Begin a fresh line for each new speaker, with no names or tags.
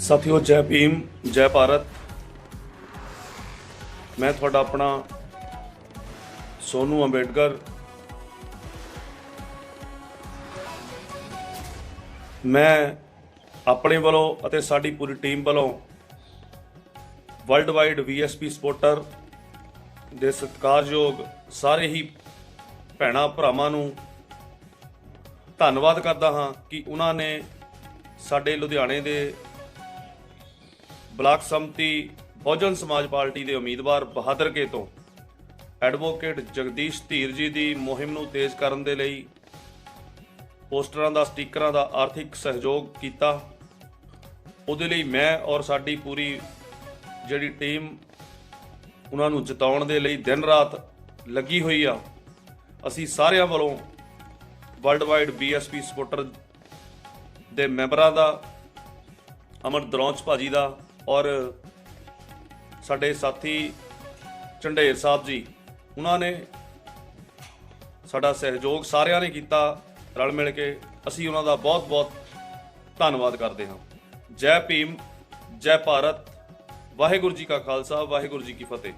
ਸਾਥੀਓ, ਜੈ ਭੀਮ, ਜੈ ਭਾਰਤ। ਮੈਂ ਤੁਹਾਡਾ ਆਪਣਾ ਸੋਨੂ ਅੰਬੇਡਕਰ। ਮੈਂ ਆਪਣੇ ਵੱਲੋਂ ਅਤੇ ਸਾਡੀ ਪੂਰੀ ਟੀਮ ਵੱਲੋਂ ਵਰਲਡ ਵਾਈਡ ਵੀਐਸਪੀ ਸਪੋਰਟਰ ਦੇ ਸਤਿਕਾਰਯੋਗ ਸਾਰੇ ਹੀ ਭੈਣਾਂ ਭਰਾਵਾਂ ਨੂੰ ਧੰਨਵਾਦ ਕਰਦਾ ਹਾਂ ਕਿ ਉਹਨਾਂ ਨੇ ਸਾਡੇ ਲੁਧਿਆਣੇ ਦੇ ਬਲਾਕ ਸੰਮਤੀ ਬਹੁਜਨ ਸਮਾਜ ਪਾਰਟੀ ਦੇ ਉਮੀਦਵਾਰ ਬਹਾਦਰ ਕੇ ਤੋਂ ਐਡਵੋਕੇਟ ਜਗਦੀਸ਼ ਧੀਰ ਜੀ ਦੀ ਮੁਹਿੰਮ ਨੂੰ ਤੇਜ਼ ਕਰਨ ਦੇ ਲਈ ਪੋਸਟਰਾਂ ਦਾ ਸਟickਰਾਂ ਦਾ ਆਰਥਿਕ ਸਹਿਯੋਗ ਕੀਤਾ। ਉਹਦੇ ਲਈ ਮੈਂ ਔਰ ਸਾਡੀ ਪੂਰੀ ਜਿਹੜੀ ਟੀਮ ਉਹਨਾਂ ਨੂੰ ਜਿਤਾਉਣ ਦੇ ਲਈ ਦਿਨ ਰਾਤ ਲੱਗੀ ਹੋਈ ਆ। ਅਸੀਂ ਸਾਰਿਆਂ ਵੱਲੋਂ ਵਰਲਡ ਵਾਈਡ ਬੀਐਸਪੀ ਸਪੋਰਟਰ ਦੇ ਮੈਂਬਰਾਂ ਦਾ, ਅਮਰ ਦਰੌਂਚ ਭਾਜੀ ਦਾ ਔਰ ਸਾਡੇ ਸਾਥੀ ਝੰਡੇਰ ਸਾਹਿਬ ਜੀ, ਉਹਨਾਂ ਨੇ ਸਾਡਾ ਸਹਿਯੋਗ ਸਾਰਿਆਂ ਨੇ ਕੀਤਾ, ਰਲ ਮਿਲ ਕੇ ਅਸੀਂ ਉਹਨਾਂ ਦਾ ਬਹੁਤ ਬਹੁਤ ਧੰਨਵਾਦ ਕਰਦੇ ਹਾਂ। ਜੈ ਭੀਮ, ਜੈ ਭਾਰਤ, ਵਾਹਿਗੁਰੂ ਜੀ ਕਾ ਖਾਲਸਾ, ਵਾਹਿਗੁਰੂ ਜੀ ਕੀ ਫਤਿਹ।